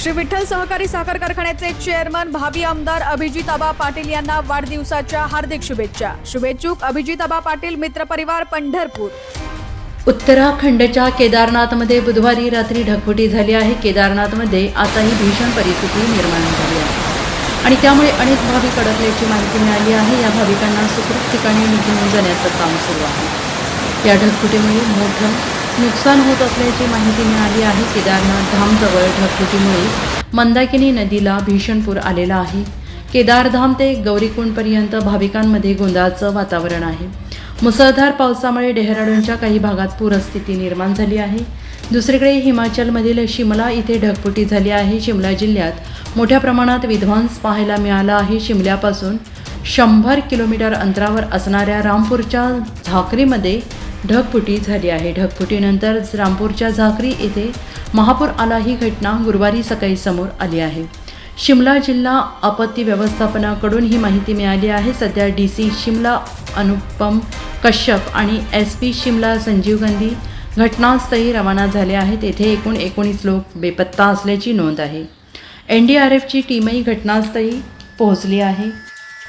श्री विठ्ठल सहकारी साखर कारखान्याचे चेअरमन भावी आमदार अभिजित आबा पाटील यांना वाढदिवसाच्या हार्दिक शुभेच्छा. शुभेच्छुक अभिजित आबा पाटील मित्रपरिवार पंढरपूर. उत्तराखंडच्या केदारनाथमध्ये बुधवारी रात्री ढगफुटी झाली आहे. केदारनाथमध्ये आताही भीषण परिस्थिती निर्माण झाली आहे. आणि त्यामुळे अनेक भाविक अडकल्याची माहिती मिळाली आहे. या भाविकांना सुखरूप ठिकाणी निघून जाण्याचं काम सुरू आहे. या ढगफुटीमुळे मोठं नुकसान होत असल्याची माहिती मिळाली आहे. केदारनाथ धामजवळ ढगफुटीमुळे मंदाकिनी नदीला भीषण पूर आलेला आहे. केदारधाम ते गौरीकुंडपर्यंत भाविकांमध्ये गोंधळाचं वातावरण आहे. मुसळधार पावसामुळे डेहराडूनच्या काही भागात पूरस्थिती निर्माण झाली आहे. दुसरीकडे हिमाचलमधील शिमला इथे ढगफुटी झाली आहे. शिमला जिल्ह्यात मोठ्या प्रमाणात विध्वंस पाहायला मिळाला आहे. शिमल्यापासून शंभर किलोमीटर अंतरावर असणाऱ्या रामपूरच्या झाकरीमध्ये ढगफुटी झाली आहे. ढगफुटीनंतर रामपूरच्या झाकरी येथे महापूर आला ही घटना गुरुवारी सकाळी समोर आली आहे. शिमला जिल्हा आपत्ती व्यवस्थापनाकडून ही माहिती मिळाली आहे. सध्या डी सी शिमला अनुपम कश्यप आणि एस पी शिमला संजीव गांधी घटनास्थळी रवाना झाले आहेत. येथे एकूण एकोणीस लोक बेपत्ता असल्याची नोंद आहे. एन डी आर एफची टीमही घटनास्थळी पोहोचली आहे.